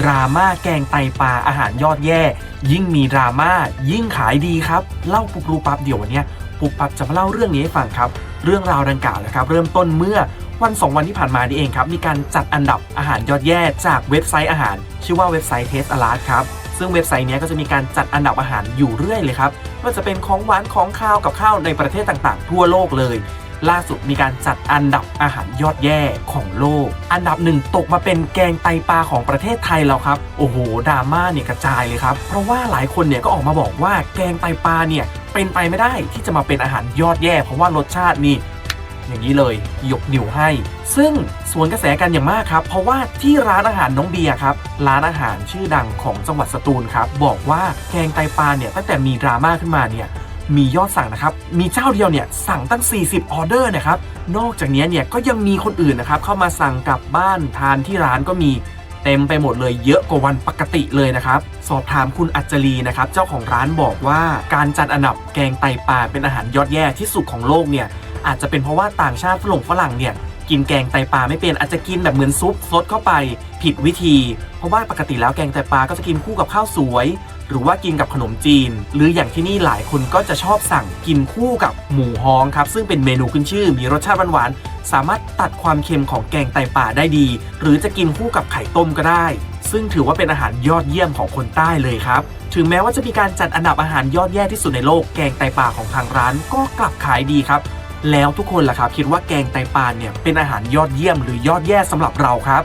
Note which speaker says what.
Speaker 1: ดราม่าแกงไตปลาอาหารยอดแย่ ยิ่งมีดราม่ายิ่งขายดีครับ เล่าปุกรูปับเดี๋ยววันเนี้ยปุกปับจะมาเล่าเรื่องนี้ให้ฟังครับ เรื่องราวดังกล่าวนะครับ เริ่มต้นเมื่อวันสองวันที่ผ่านมานี่เองครับ มีการจัดอันดับอาหารยอดแย่จากเว็บไซต์อาหาร ชื่อว่าเว็บไซต์ Taste Alert ครับซึ่งเว็บไซต์นี้ก็จะมีการจัดอันดับอาหารอยู่เรื่อยเลยครับว่าจะเป็นของหวานของข้าวกับข้าวในประเทศต่างๆ ทั่วโลกเลย ล่าสุดมีการจัดอันดับอาหารยอดแย่ของโลก อันดับหนึ่งตกมาเป็นแกงไตปลาของประเทศไทยแล้วครับ โอ้โหดราม่าเนี่ยกระจายเลยครับ เพราะว่าหลายคนเนี่ยก็ออกมาบอกว่าแกงไตปลาเนี่ยเป็นไปไม่ได้ที่จะมาเป็นอาหารยอดแย่ เพราะว่ารสชาตินี่อย่างนี้เลยยกนิ้วให้ ซึ่งสวนกระแสกันอย่างมากครับ เพราะว่าที่ร้านอาหารน้องเบียร์ครับ ร้านอาหารชื่อดังของจังหวัดสตูลครับ บอกว่าแกงไตปลาเนี่ยตั้งแต่มีดราม่าขึ้นมาเนี่ย มียอดสั่งนะครับ มีเจ้าเดียวเนี่ยสั่งตั้ง 40 ออเดอร์นะครับ นอกจากนี้เนี่ยก็ยังมีคนอื่นนะครับเข้ามาสั่งกลับบ้านทานที่ร้านก็มีเต็มไปหมดเลยเยอะกว่าวันปกติเลยนะครับ สอบถามคุณอัจจรีนะครับเจ้าของร้านบอกว่าการจัดอันดับแกงไตปลาเป็นอาหารยอดแย่ที่สุดของโลกเนี่ยอาจจะเป็นเพราะว่าต่างชาติฝรั่งฝรั่งเนี่ย กินแกงไตปลาไม่เป็นอาจจะกินแบบเหมือนซุปซดเข้าไปผิดวิธี เพราะว่าปกติแล้วแกงไตปลาก็จะกินคู่กับข้าวสวย หรือว่ากินกับขนมจีน หรืออย่างที่นี่หลายคนก็จะชอบสั่งกินคู่กับหมูฮ้องครับซึ่งเป็นเมนูขึ้นชื่อ มีรสชาติหวานๆสามารถตัดความเค็มของแกงไตปลาได้ดี หรือจะกินคู่กับไข่ต้มก็ได้ ซึ่งถือว่าเป็นอาหารยอดเยี่ยมของคนใต้เลยครับถึงแม้ว่าจะมีการจัดอันดับอาหารยอดแย่ที่สุดในโลกแกงไตปลาของทางร้านก็กลับขายดีครับ แล้วทุกคนล่ะครับคิดว่าแกงไตปลาเนี่ยเป็นอาหารยอดเยี่ยมหรือยอดแย่สำหรับเราครับ